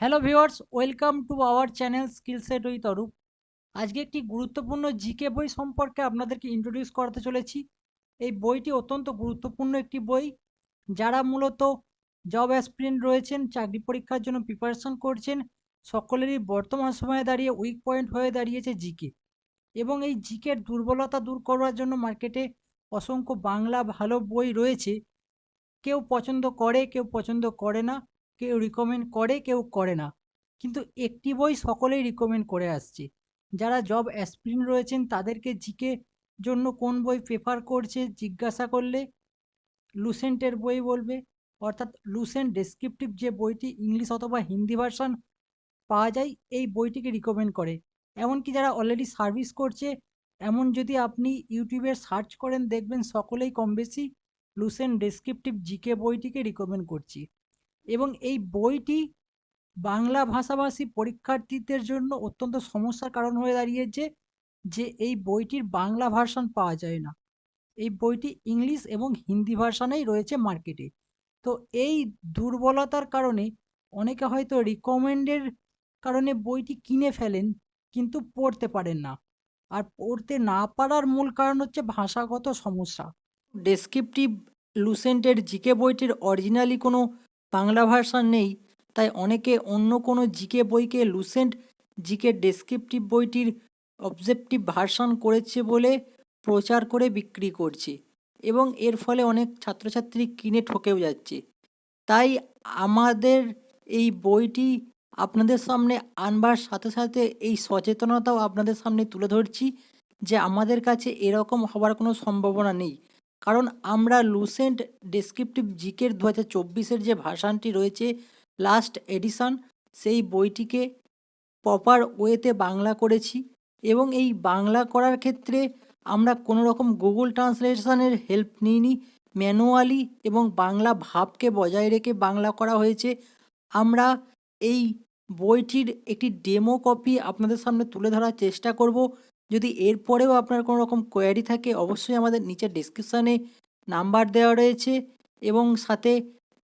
Hello viewers welcome to our channel skill set with Arup আজকে একটি গুরুত্বপূর্ণ GK বই সম্পর্কে আপনাদেরকে ইন্ট্রোডিউস করতে চলেছি। এই বইটি অত্যন্ত গুরুত্বপূর্ণ একটি বই, যারা মূলত জব অ্যাসপিরেন্ট রয়েছেন, চাকরি পরীক্ষার জন্য প্রিপারেশন করছেন, সকলেরই বর্তমান সময়ে দাঁড়িয়ে উইক পয়েন্ট হয়ে দাঁড়িয়েছে জিকে। এবং এই জিকের দুর্বলতা দূর করার জন্য মার্কেটে অসংখ্য বাংলা ভালো বই রয়েছে। কেউ পছন্দ করে, কেউ পছন্দ করে না। কেউ রিকমেন্ড করে, কেউ করে না। কিন্তু একটি বই সকলেই রিকমেন্ড করে আসছে। যারা জব অ্যাসপিরিন রয়েছেন, তাদেরকে জিকে জন্য কোন বই প্রেফার করছে জিজ্ঞাসা করলে লুসেন্টের বই বলবে। অর্থাৎ লুসেন্ট ডেসক্রিপটিভ যে বইটি ইংলিশ অথবা হিন্দি ভার্সন পাওয়া যায়, এই বইটিকে রিকমেন্ড করে। এমনকি যারা অলরেডি সার্ভিস করছে, এমন যদি আপনি ইউটিউবে সার্চ করেন, দেখবেন সকলেই কম বেশি লুসেন্ট ডেসক্রিপটিভ জিকে বইটিকে রিকমেন্ড করছি। এবং এই বইটি বাংলা ভাষাভাষী পরীক্ষার্থীদের জন্য অত্যন্ত সমস্যার কারণ হয়ে দাঁড়িয়েছে যে এই বইটির বাংলা ভার্সন পাওয়া যায় না। এই বইটি ইংলিশ এবং হিন্দি ভার্সনেই রয়েছে মার্কেটে। তো এই দুর্বলতার কারণে অনেকে হয়তো রিকমেন্ডের কারণে বইটি কিনে ফেলেন কিন্তু পড়তে পারেন না। আর পড়তে না পারার মূল কারণ হচ্ছে ভাষাগত সমস্যা। ডেসক্রিপটিভ লুসেন্টের জিকে বইটির অরিজিনালি কোনো বাংলা ভার্সন নেই, তাই অনেকে অন্য কোনো জিকে বইকে লুসেন্ট জিকে ডেসক্রিপটিভ বইটির অবজেক্টিভ ভার্সন করেছে বলে প্রচার করে বিক্রি করছে এবং এর ফলে অনেক ছাত্রছাত্রী কিনে ঠকেও যাচ্ছে। তাই আমাদের এই বইটি আপনাদের সামনে আনবার সাথে সাথে এই সচেতনতাও আপনাদের সামনে তুলে ধরছি যে আমাদের কাছে এরকম হবার কোনো সম্ভাবনা নেই। কারণ আমরা লুসেন্ট ডেসক্রিপটিভ জিকের দু হাজার চব্বিশের যে ভাষানটি রয়েছে লাস্ট এডিশন সেই বইটিকে প্রপার ওয়েতে বাংলা করেছি এবং এই বাংলা করার ক্ষেত্রে আমরা কোনো রকম গুগল ট্রান্সলেশনের হেল্প নিইনি। ম্যানুয়ালি এবং বাংলা ভাবকে বজায় রেখে বাংলা করা হয়েছে। আমরা এই বইটির একটি ডেমো কপি আপনাদের সামনে তুলে ধরার চেষ্টা করব। যদি এরপরেও আপনার কোনো রকম কোয়ারি থাকে, অবশ্যই আমাদের নিচের ডিসক্রিপশানে নাম্বার দেওয়া রয়েছে এবং সাথে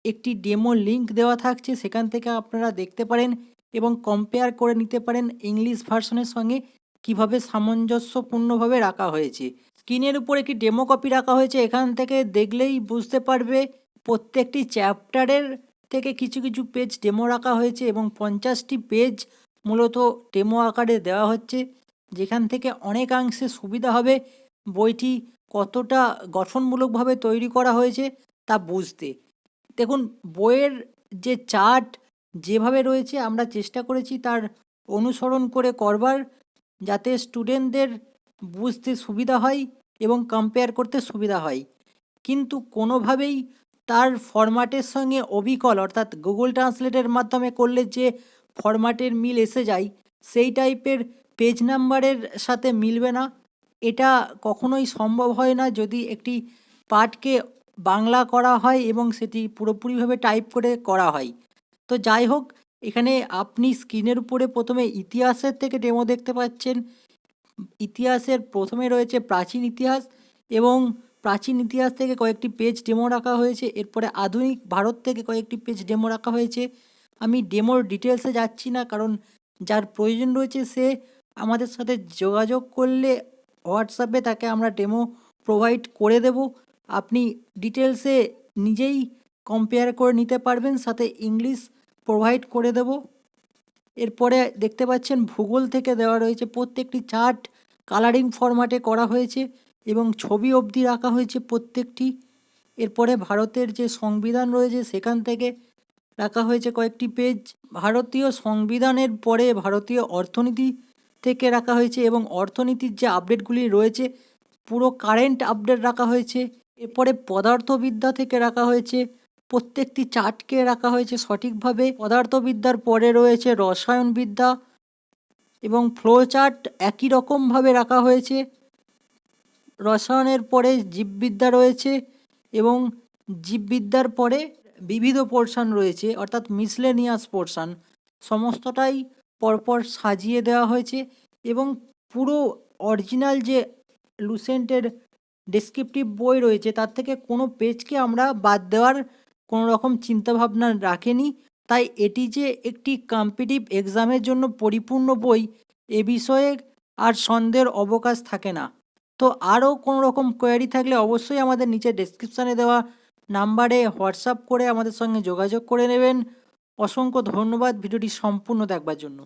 একটি ডেমো লিঙ্ক দেওয়া থাকছে। সেখান থেকে আপনারা দেখতে পারেন এবং কম্পেয়ার করে নিতে পারেন ইংলিশ ভার্সনের সঙ্গে কীভাবে সামঞ্জস্যপূর্ণভাবে রাখা হয়েছে। স্ক্রিনের উপর একটি ডেমো কপি রাখা হয়েছে। এখান থেকে দেখলেই বুঝতে পারবে প্রত্যেকটি চ্যাপ্টারের থেকে কিছু কিছু পেজ ডেমো রাখা হয়েছে এবং পঞ্চাশটি পেজ মূলত ডেমো আকারে দেওয়া হচ্ছে। যেখান থেকে অনেকাংশে সুবিধা হবে বইটি কতটা গঠনমূলকভাবে তৈরি করা হয়েছে তা বুঝতে। দেখুন, বইয়ের যে চার্ট যেভাবে রয়েছে, আমরা চেষ্টা করেছি তার অনুসরণ করে করবার যাতে স্টুডেন্টদের বুঝতে সুবিধা হয় এবং কম্পেয়ার করতে সুবিধা হয়। কিন্তু কোনোভাবেই তার ফরম্যাটের সঙ্গে অবিকল, অর্থাৎ গুগল ট্রান্সলেটের মাধ্যমে করলে যে ফরম্যাটের মিল এসে যায়, সেই টাইপের পেজ নাম্বারের সাথে মিলবে না। এটা কখনোই সম্ভব হয় না যদি একটি পাঠকে বাংলা করা হয় এবং সেটি পুরোপুরিভাবে টাইপ করে করা হয়। তো যাই হোক, এখানে আপনি স্ক্রিনের উপরে প্রথমে ইতিহাসের থেকে ডেমো দেখতে পাচ্ছেন। ইতিহাসের প্রথমে রয়েছে প্রাচীন ইতিহাস এবং প্রাচীন ইতিহাস থেকে কয়েকটি পেজ ডেমো রাখা হয়েছে। এরপরে আধুনিক ভারত থেকে কয়েকটি পেজ ডেমো রাখা হয়েছে। আমি ডেমোর ডিটেলসে যাচ্ছি না, কারণ যার প্রয়োজন রয়েছে সে আমাদের সাথে যোগাযোগ করলে হোয়াটসঅ্যাপে তাকে আমরা ডেমো প্রোভাইড করে দেব। আপনি ডিটেলসে নিজেই কম্পেয়ার করে নিতে পারবেন, সাথে ইংলিশ প্রোভাইড করে দেব। এরপরে দেখতে পাচ্ছেন ভূগোল থেকে দেওয়া রয়েছে, প্রত্যেকটি চার্ট কালারিং ফরম্যাটে করা হয়েছে এবং ছবি অবধি রাখা হয়েছে প্রত্যেকটি। এরপরে ভারতের যে সংবিধান রয়েছে, সেখান থেকে রাখা হয়েছে কয়েকটি পেজ ভারতীয় সংবিধানের পরে ভারতীয় অর্থনীতি থেকে রাখা হয়েছে এবং অর্থনীতির যে আপডেটগুলি রয়েছে, পুরো কারেন্ট আপডেট রাখা হয়েছে, এরপরে পদার্থবিদ্যা থেকে রাখা হয়েছে, প্রত্যেকটি চার্টকে রাখা হয়েছে সঠিকভাবে। পদার্থবিদ্যার পরে রয়েছে রসায়নবিদ্যা এবং ফ্লো চার্ট একই রকমভাবে রাখা হয়েছে। রসায়নের পরে জীববিদ্যা রয়েছে এবং জীববিদ্যার পরে বিবিধ পোর্শান রয়েছে, অর্থাৎ মিসলেনিয়াস পোর্শান সমস্তটাই পরপর সাজিয়ে দেওয়া হয়েছে এবং পুরো অরিজিনাল যে লুসেন্টের ডেসক্রিপটিভ বই রয়েছে, তার থেকে কোনো পেজকে আমরা বাদ দেওয়ার কোনো রকম চিন্তাভাবনা রাখেনি। তাই এটি যে একটি কম্পিটিভ এক্সামের জন্য পরিপূর্ণ বই, এ বিষয়ে আর সন্দেহের অবকাশ থাকে না। তো আরও কোনো রকম কোয়ারি থাকলে অবশ্যই আমাদের নিচে ডেসক্রিপশানে দেওয়া নাম্বারে হোয়াটসঅ্যাপ করে আমাদের সঙ্গে যোগাযোগ করে নেবেন। অসংখ্য ধন্যবাদ ভিডিওটি সম্পূর্ণ দেখবার জন্য।